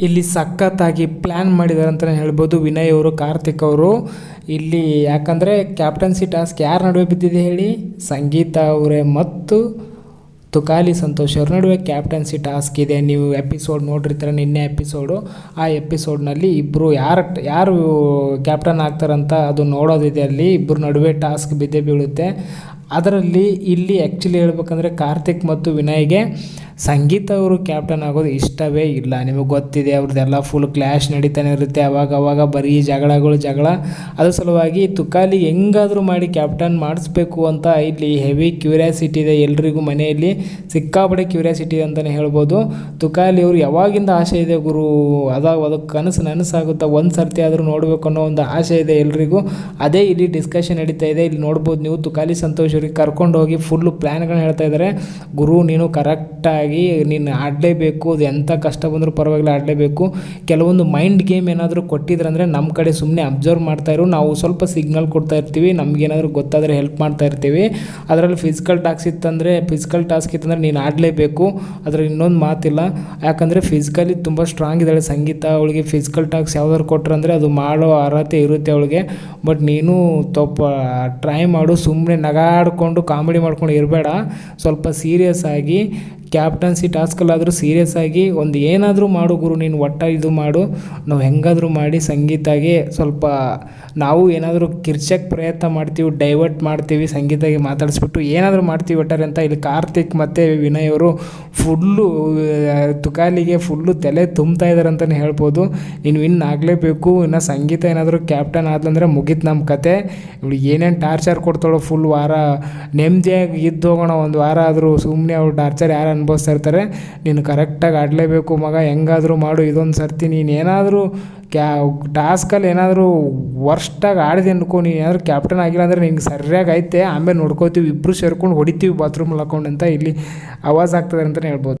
ಇಲ್ಲಿ ಸಖತ್ತಾಗಿ ಪ್ಲ್ಯಾನ್ ಮಾಡಿದ್ದಾರೆ ಅಂತಲೇ ಹೇಳ್ಬೋದು. ವಿನಯ್ ಅವರು, ಕಾರ್ತಿಕ್ ಅವರು. ಇಲ್ಲಿ ಯಾಕಂದರೆ ಕ್ಯಾಪ್ಟನ್ಸಿ ಟಾಸ್ಕ್ ಯಾರ ನಡುವೆ ಬಿದ್ದಿದೆ ಹೇಳಿ? ಸಂಗೀತ ಅವರೇ ಮತ್ತು ತುಕಾಲಿ ಸಂತೋಷ್ ಅವ್ರ ನಡುವೆ ಕ್ಯಾಪ್ಟನ್ಸಿ ಟಾಸ್ಕ್ ಇದೆ. ನೀವು ಎಪಿಸೋಡ್ ನೋಡಿರ್ತೀರ ನಿನ್ನೆ ಎಪಿಸೋಡು ಆ ಎಪಿಸೋಡ್ನಲ್ಲಿ ಇಬ್ಬರು ಯಾರು ಯಾರು ಕ್ಯಾಪ್ಟನ್ ಆಗ್ತಾರಂತ ಅದು ನೋಡೋದಿದೆ ಅಲ್ಲಿ. ಇಬ್ಬರು ನಡುವೆ ಟಾಸ್ಕ್ ಬಿದ್ದೇ ಬೀಳುತ್ತೆ. ಅದರಲ್ಲಿ ಇಲ್ಲಿ ಆ್ಯಕ್ಚುಲಿ ಹೇಳ್ಬೇಕಂದ್ರೆ ಕಾರ್ತಿಕ್ ಮತ್ತು ವಿನಯ್ಗೆ ಸಂಗೀತ ಅವರು ಕ್ಯಾಪ್ಟನ್ ಆಗೋದು ಇಷ್ಟವೇ ಇಲ್ಲ. ನಿಮಗೆ ಗೊತ್ತಿದೆ, ಅವ್ರದ್ದೆಲ್ಲ ಫುಲ್ ಕ್ಲ್ಯಾಶ್ ನಡೀತಾನೆ ಇರುತ್ತೆ. ಅವಾಗ ಅವಾಗ ಬರೀ ಜಗಳಗಳು ಜಗಳ. ಅದ್ರ ಸಲುವಾಗಿ ತುಕಾಲಿ ಹೆಂಗಾದರೂ ಮಾಡಿ ಕ್ಯಾಪ್ಟನ್ ಮಾಡಿಸ್ಬೇಕು ಅಂತ ಇಲ್ಲಿ ಹೆವಿ ಕ್ಯೂರಿಯಾಸಿಟಿ ಇದೆ ಎಲ್ರಿಗೂ ಮನೆಯಲ್ಲಿ. ಸಿಕ್ಕಾಪಟ್ಟೆ ಕ್ಯೂರಿಯಾಸಿಟಿ ಅಂತಲೇ ಹೇಳ್ಬೋದು. ತುಕಾಲಿ ಅವರು ಯಾವಾಗಿಂದ ಆಸೆ ಇದೆ ಗುರು? ಅದಾಗ ಅದಕ್ಕೆ ಕನಸು ನನಸಾಗುತ್ತಾ? ಒಂದು ಸರ್ತಿ ಆದರೂ ನೋಡಬೇಕು ಅನ್ನೋ ಒಂದು ಆಸೆ ಇದೆ ಎಲ್ರಿಗೂ. ಅದೇ ಇಲ್ಲಿ ಡಿಸ್ಕಷನ್ ನಡೀತಾ ಇದೆ. ಇಲ್ಲಿ ನೋಡ್ಬೋದು ನೀವು ತುಕಾಲಿ ಸಂತೋಷ್ ಅವ್ರಿಗೆ ಕರ್ಕೊಂಡು ಹೋಗಿ ಫುಲ್ಲು ಪ್ಲ್ಯಾನ್ಗಳನ್ನ ಹೇಳ್ತಾ ಇದ್ದಾರೆ ಗುರು, ನೀನು ಕರೆಕ್ಟಾಗಿ ನೀನು ಆಡಲೇಬೇಕು, ಅದು ಎಂಥ ಕಷ್ಟ ಬಂದರೂ ಪರವಾಗಿಲ್ಲ, ಆಡಲೇಬೇಕು. ಕೆಲವೊಂದು ಮೈಂಡ್ ಗೇಮ್ ಏನಾದರೂ ಕೊಟ್ಟಿದ್ರಂದರೆ ನಮ್ಮ ಕಡೆ ಸುಮ್ಮನೆ ಅಬ್ಸರ್ವ್ ಮಾಡ್ತಾಯಿರು ನಾವು ಸ್ವಲ್ಪ ಸಿಗ್ನಲ್ ಕೊಡ್ತಾ ಇರ್ತೀವಿ, ನಮಗೇನಾದರೂ ಗೊತ್ತಾದರೆ ಹೆಲ್ಪ್ ಮಾಡ್ತಾ ಇರ್ತೀವಿ. ಅದರಲ್ಲಿ ಫಿಸಿಕಲ್ ಟಾಸ್ಕ್ ಇತ್ತಂದರೆ ಫಿಸಿಕಲ್ ಟಾಸ್ಕ್ ಇತ್ತಂದರೆ ನೀನು ಆಡಲೇಬೇಕು. ಅದರಲ್ಲಿ ಇನ್ನೊಂದು ಮಾತಿಲ್ಲ. ಯಾಕಂದರೆ ಫಿಸಿಕಲಿ ತುಂಬ ಸ್ಟ್ರಾಂಗ್ ಇದ್ದಾಳೆ ಸಂಗೀತ. ಅವಳಿಗೆ ಫಿಸಿಕಲ್ ಟಾಸ್ಕ್ ಯಾವ್ದಾದ್ರು ಕೊಟ್ರಂದರೆ ಅದು ಮಾಡೋ ಅರ್ಹತೆ ಇರುತ್ತೆ ಅವಳಿಗೆ. ಬಟ್ ನೀನು ತಪ್ಪ ಟ್ರೈ ಮಾಡು. ಸುಮ್ಮನೆ ನಗಾಡಿಕೊಂಡು ಕಾಮಿಡಿ ಮಾಡ್ಕೊಂಡು ಇರಬೇಡ. ಸ್ವಲ್ಪ ಸೀರಿಯಸ್ ಆಗಿ ಕ್ಯಾಪ್ಟನ್ಸಿ ಟಾಸ್ಕಲ್ಲಾದರೂ ಸೀರಿಯಸ್ ಆಗಿ ಒಂದು ಏನಾದರೂ ಮಾಡು ಗುರು, ನೀನು ಒಟ್ಟ ಇದು ಮಾಡು. ನಾವು ಹೆಂಗಾದರೂ ಮಾಡಿ ಸಂಗೀತಾಗೆ ಸ್ವಲ್ಪ ನಾವು ಏನಾದರೂ ಕಿರ್ಚಕ್ಕೆ ಪ್ರಯತ್ನ ಮಾಡ್ತೀವಿ ಡೈವರ್ಟ್ ಮಾಡ್ತೀವಿ, ಸಂಗೀತಾಗೆ ಮಾತಾಡಿಸ್ಬಿಟ್ಟು ಏನಾದರೂ ಮಾಡ್ತೀವಿ ಒಟ್ಟಾರೆ ಅಂತ ಇಲ್ಲಿ ಕಾರ್ತಿಕ್ ಮತ್ತು ವಿನಯ್ ಅವರು ಫುಲ್ಲು ತುಕಾಲಿಗೆ ಫುಲ್ಲು ತಲೆ ತುಂಬ್ತಾ ಇದ್ದಾರೆ ಅಂತಲೇ ಹೇಳ್ಬೋದು. ನೀನು ವಿನ್ ಆಗಲೇಬೇಕು. ಇನ್ನು ಸಂಗೀತ ಏನಾದರೂ ಕ್ಯಾಪ್ಟನ್ ಆದ್ಲಂದ್ರೆ ಮುಗೀತು ನಮ್ಮ ಕತೆ. ಇವಳು ಏನೇನು ಟಾರ್ಚರ್ ಕೊಡ್ತಾಳೋ ಫುಲ್ ವಾರ ನೆಮ್ಮದಿಯಾಗಿ ಇದ್ದು ಹೋಗೋಣ, ಒಂದು ವಾರ ಆದರೂ ಸುಮ್ಮನೆ ಅವ್ರು ಟಾರ್ಚರ್ ಯಾರು ಅನುಭವಿಸ್ತಾ ಇರ್ತಾರೆ, ನೀನು ಕರೆಕ್ಟಾಗಿ ಆಡಲೇಬೇಕು ಮಗ, ಹೆಂಗಾದರೂ ಮಾಡು, ಇದೊಂದು ಸರ್ತಿ ನೀನು ಏನಾದರೂ ಕ್ಯಾ ಟಾಸ್ಕಲ್ಲಿ ಏನಾದರೂ ವರ್ಸ್ಟಾಗಿ ಆಡಿದೆ ಅನ್ಕೋ, ನೀನು ಏನಾದರೂ ಕ್ಯಾಪ್ಟನ್ ಆಗಿಲ್ಲ ಅಂದರೆ ನಿಂಗೆ ಸರಿಯಾಗಿ ಐತೆ, ಆಮೇಲೆ ನೋಡ್ಕೋತೀವಿ ಇಬ್ಬರು ಸೇರ್ಕೊಂಡು ಹೊಡಿತೀವಿ ಬಾತ್ರೂಮ್ ಹಾಕೊಂಡು ಅಂತ ಇಲ್ಲಿ ಆವಾಜ್ ಆಗ್ತದೆ ಅಂತಲೇ ಹೇಳ್ಬೋದು.